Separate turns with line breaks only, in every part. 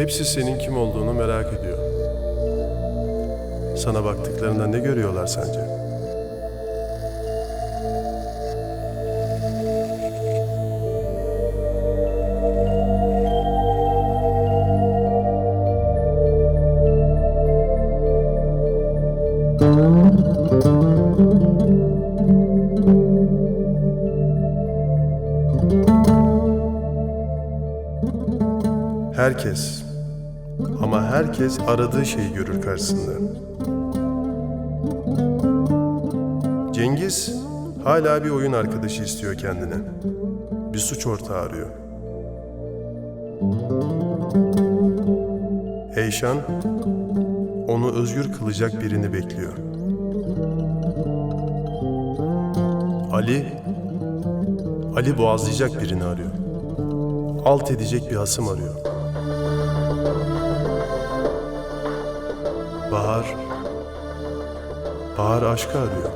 Hepsi senin kim olduğunu merak ediyor. Sana baktıklarında ne görüyorlar sence? Herkes ama herkes aradığı şeyi görür karşısında. Cengiz hala bir oyun arkadaşı istiyor kendine. Bir suç ortağı arıyor. Eyşan onu özgür kılacak birini bekliyor. Ali Ali boğazlayacak birini arıyor. Alt edecek bir hasım arıyor. Bahar Bahar aşkı arıyor.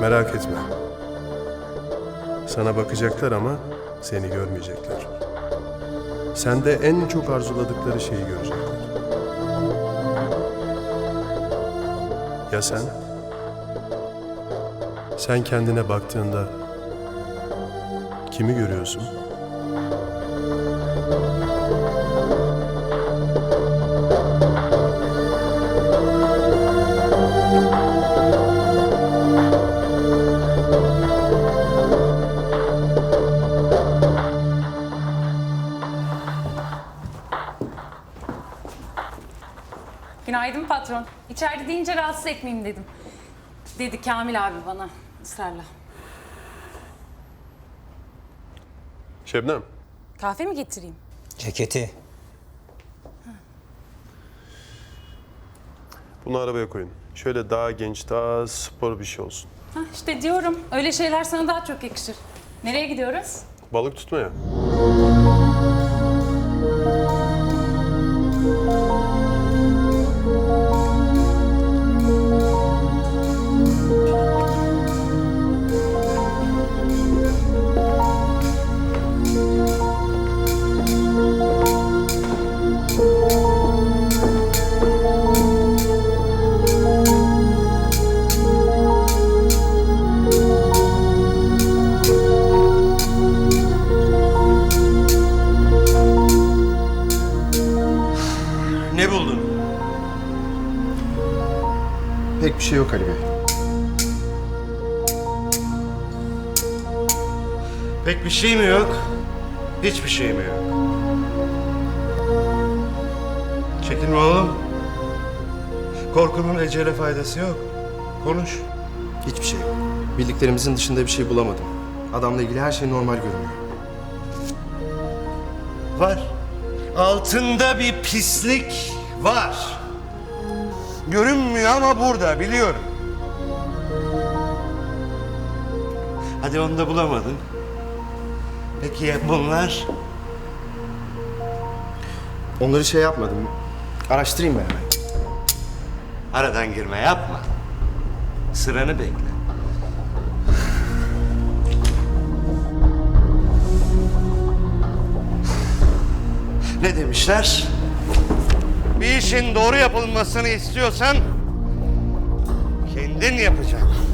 Merak etme. Sana bakacaklar ama seni görmeyecekler. Sende en çok arzuladıkları şeyi görecekler. Ya sen? Sen kendine baktığında kimi görüyorsun?
Günaydın patron. İçeride deyince rahatsız etmeyeyim dedim. Dedi Kamil abi bana ısrarla.
Şebnem,
Kahve mi getireyim?
Ceketi.
bunu arabaya koyun. Şöyle daha genç, daha spor bir şey olsun.
Hah işte diyorum öyle şeyler sana daha çok yakışır. Nereye gidiyoruz?
Balık tutmaya.
Şey yok Ali Bey.
Pek bir şey mi yok? Hiçbir şey mi yok? Çekinme oğlum. Korkunun ecele faydası yok. Konuş.
Hiçbir şey yok. Bildiklerimizin dışında bir şey bulamadım. Adamla ilgili her şey normal görünüyor.
Var. Altında bir pislik var. Görünmüyor ama burada biliyorum. Hadi onu da bulamadın. Peki ya bunlar?
Onları şey yapmadım. Araştırayım ben hemen.
Aradan girme yapma. Sıranı bekle. Ne demişler? Bir işin doğru yapılmasını istiyorsan kendin yapacaksın.